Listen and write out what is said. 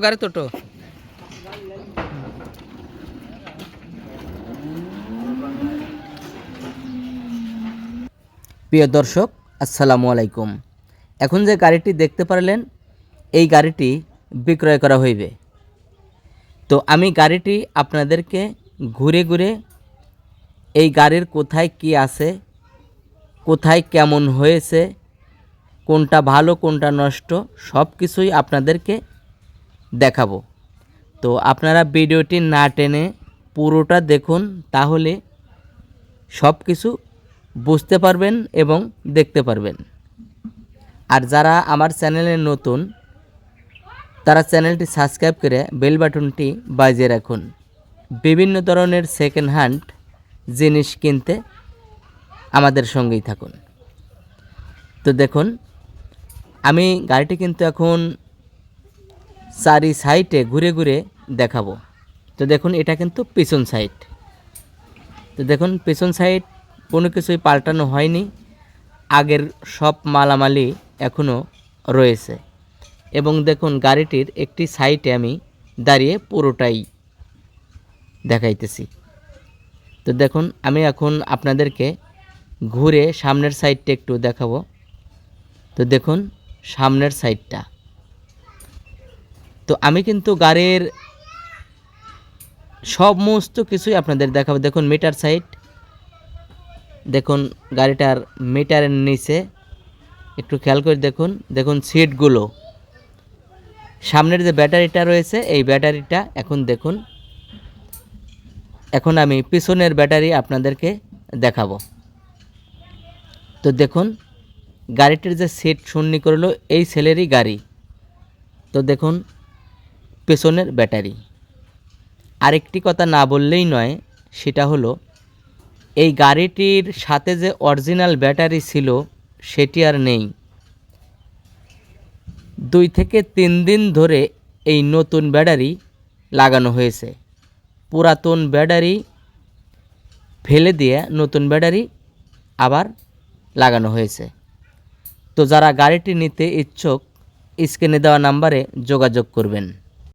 গাড়ি তোটো প্রিয় দর্শক, আসসালামু আলাইকুম। এখন যে গাড়িটি দেখতে পারলেন, এই গাড়িটি বিক্রয় করা হইবে। তো আমি গাড়িটি আপনাদেরকে ঘুরে ঘুরে এই গাড়ির কোথায় কি আছে, কোথায় কেমন হয়েছে, কোনটা ভালো, কোনটা নষ্ট সব কিছুই আপনাদেরকে দেখাবো। তো আপনারা ভিডিওটি না টেনে পুরোটা দেখুন, তাহলে সব কিছু বুঝতে পারবেন এবং দেখতে পারবেন। আর যারা আমার চ্যানেলে নতুন, তারা চ্যানেলটি সাবস্ক্রাইব করে বেল বাটনটি বাজিয়ে রাখুন। বিভিন্ন ধরনের সেকেন্ড হ্যান্ড জিনিস কিনতে আমাদের সঙ্গেই থাকুন। তো দেখুন, আমি গাড়িটি কিন্তু এখন চারি সাইডে ঘুরে ঘুরে দেখাবো। তো দেখুন, এটা কিন্তু পিছন সাইড। তো দেখুন, পিছন সাইড কোনো কিছুই পাল্টানো হয়নি। আগের সব মালামালি এখনও রয়েছে। এবং দেখুন, গাড়িটির একটি সাইটে আমি দাঁড়িয়ে পুরোটাই দেখাইতেছি। তো দেখুন, আমি এখন আপনাদেরকে ঘুরে সামনের সাইডটা একটু দেখাবো। তো দেখুন, সামনের সাইডটা। তো আমি কিন্তু গাড়ির সমস্ত কিছুই আপনাদের দেখাবো। দেখুন মিটার সাইড দেখুন, গাড়িটার মিটারের নিচে, একটু খেয়াল করে দেখুন। দেখুন সিটগুলো সামনের যে ব্যাটারিটা রয়েছে, এই ব্যাটারিটা এখন দেখুন, এখন আমি পিছনের ব্যাটারি আপনাদেরকে দেখাবো। তো দেখুন, গাড়িটির যে সিট শূন্য করল এই সেলেরই গাড়ি। তো দেখুন পেছনের ব্যাটারি। আরেকটি কথা না বললেই নয়, সেটা হলো, এই গাড়িটির সাথে যে অরিজিনাল ব্যাটারি ছিল, সেটি আর নেই। দুই থেকে তিন দিন ধরে এই নতুন ব্যাটারি লাগানো হয়েছে। পুরাতন ব্যাটারি ফেলে দিয়ে নতুন ব্যাটারি আবার লাগানো হয়েছে। তো যারা গাড়িটি নিতে ইচ্ছুক, স্ক্রিনে দেওয়া নাম্বারে যোগাযোগ করবেন।